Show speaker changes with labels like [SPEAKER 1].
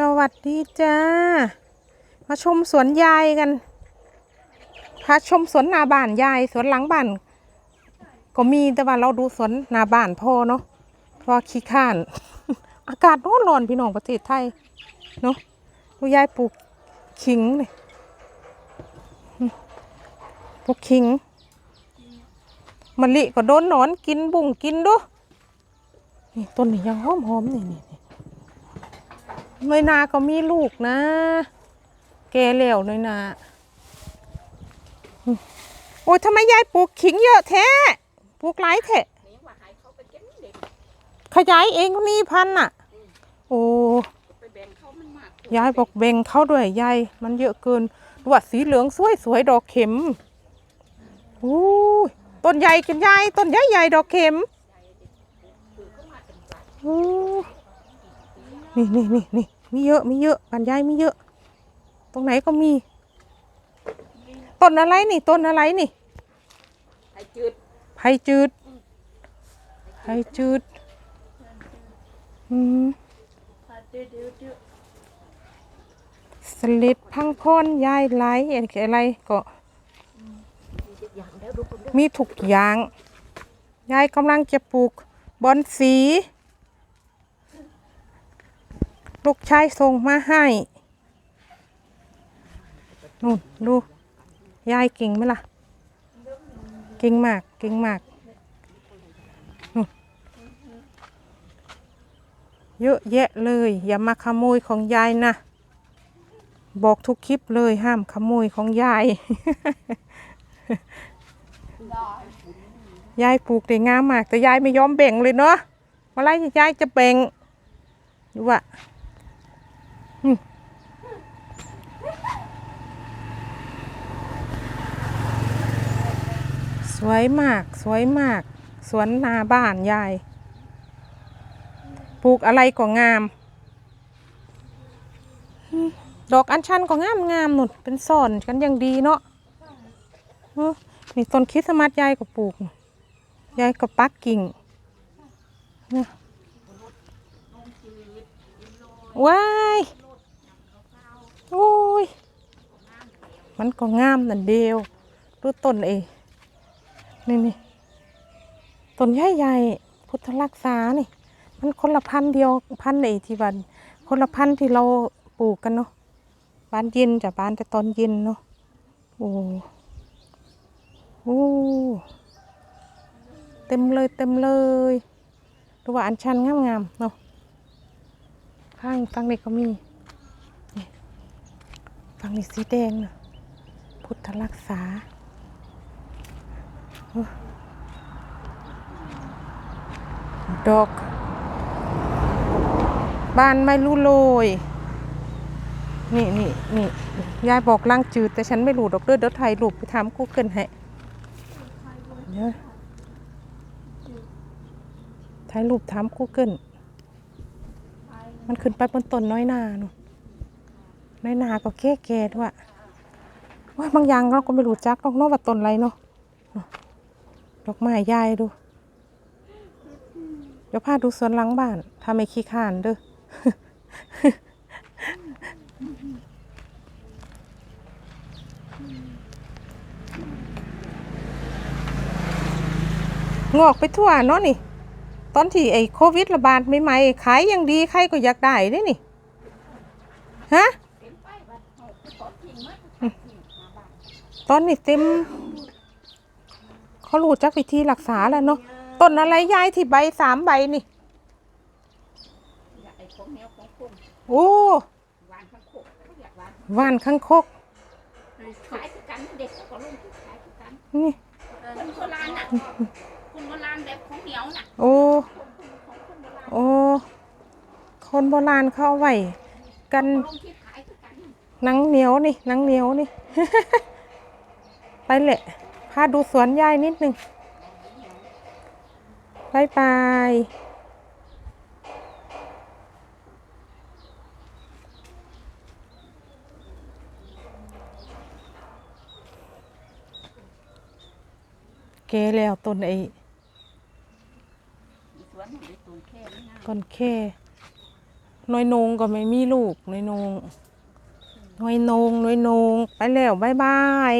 [SPEAKER 1] สวัสดีจ้า มาชมสวนยายกัน พาชมสวนหนาบ้านยายสวนหลังบ้านก็มีแต่ว่าเราดูสวนหนาบ้านพ่อเนาะเพราะว่าขี้ข้าน อากาศร้อนร้อนพี่น้องประเทศไทยเนาะดูยายปลูกขิงเลยปลูกขิงมะลิก็โดนหนอนกินบุ่งกินดูนี่ต้นนี้ยังหอมหอมนี่นี่ น้อยนาก็มีลูกนะ แกแล้วน้อยนา โอ้ยทำไมยายปลูกขิงเยอะแท้ปลูกหลายแท้ขยายเองนี่พันน่ะ โอ้ยายบอกเบ่งเขาด้วยยายมันเยอะเกินดูว่าสีเหลืองสวยสวยๆดอกเข็มโอ้ยต้นใหญ่กันยายต้นใหญ่ใหญ่ดอกเข็มโอ้ นี่นี่นี่นี่มีเยอะมีเยอะบ้านยายมีเยอะ ตรงไหนก็มี ต้นอะไรนี่ ต้นอะไรนี่
[SPEAKER 2] ไอ้จืด
[SPEAKER 1] ไผ่จืดไผ่จืดอืม
[SPEAKER 2] จืดจืดจืด
[SPEAKER 1] สลิดพังพรยายไหลอะไรก็
[SPEAKER 2] อย่างเดียวดูคนเดียว
[SPEAKER 1] มีทุกอย่าง ยายกำลังจะปลูกบอนสี ลูกชายส่งมาให้นู่นดูยายเก่งไหมล่ะ เก่งมาก เก่งมากนู่นเยอะแยะเลย อย่ามาขโมยของยายนะ บอกทุกคลิปเลยห้ามขโมยของยาย ยายปลูกได้งามมาก แต่ยายไม่ยอมแบ่งเลยเนาะเมื่อไรยายจะแบ่งดูว่า สวยมาก สวยมาก สวนนาบ้านยาย ปลูกอะไรก็งาม ดอกอัญชันก็งามงามๆนุ่นเป็นซ่อนกันอย่างดีเนาะนี่ต้นคริสมาสยายก็ปลูก ยายก็ปักกิ่งว้ายโอ้ย มันก็งามนั่นเดียวดูต้นเอนี่นี่ต้นใหญ่ใหญ่ๆพุทธรักษานี่ มันคนละพันเดียวพันธุ์ไอ้ที่วันคนละพันที่เราปลูกกันเนาะบานเย็นจะบานแต่ตอนเย็นเนาะโอ้โอ้เต็มเลยเต็มเลยดูว่าอันชันงามๆเนาะข้างฝั่งนี้ก็มีนี่ฝั่งนี้สีแดงเนาะ พุทธรักษา ดอก บ้านไม่รู้โรยนี่นี่นี่ยายบอกล่างจืด แต่ฉันไม่รู้ดอกเด้อเดี๋ยวถ่ายรูปไปทำกูเกิลให้เดี๋ยวถ่ายรูปถาม Google มันขึ้นไปบนต้นน้อยนาเนอะน้อยนาก็แก่แก่ด้วย ว่าบางอย่างเราก็ไม่รู้จักหรอกนาะว่าต้นอะไรเนาะดอกไม้ยายดู เดี๋ยวพาดูสวนหลังบ้านถ้าไม่ขี้ข้านเด้องอกไปทั่วเนาะนี่ ตอนที่ไอ้โควิดระบาดใหม่ๆขายย่างดีใครก็อยากได้เด้นี่ ฮะ ตอนนี้เต็ม เขารู้จักวิธีรักษาแล้วเนาะต้นอะไรยายที่ใบสามใบนี่โอ้
[SPEAKER 2] หวานข้างโคกนี่
[SPEAKER 1] ค
[SPEAKER 2] นโบราณน่ะคนโบราณแบบของเหนียวน่ะ
[SPEAKER 1] โอ้
[SPEAKER 2] โอ้
[SPEAKER 1] คนโบราณเขาเอาไว้กัน
[SPEAKER 2] ลงที่ขายคือกัน
[SPEAKER 1] หนังเหนียวนี่หนังเหนียวนี่ แหละ พาดูสวนยายนิดนึงบายบายเกแล้วต้นไอ้
[SPEAKER 2] สวนมันได้ตูนแค่
[SPEAKER 1] น้อยนงก็ไม่มีลูกน้อยนงน้อยนงน้อยนงไปแล้วบายบาย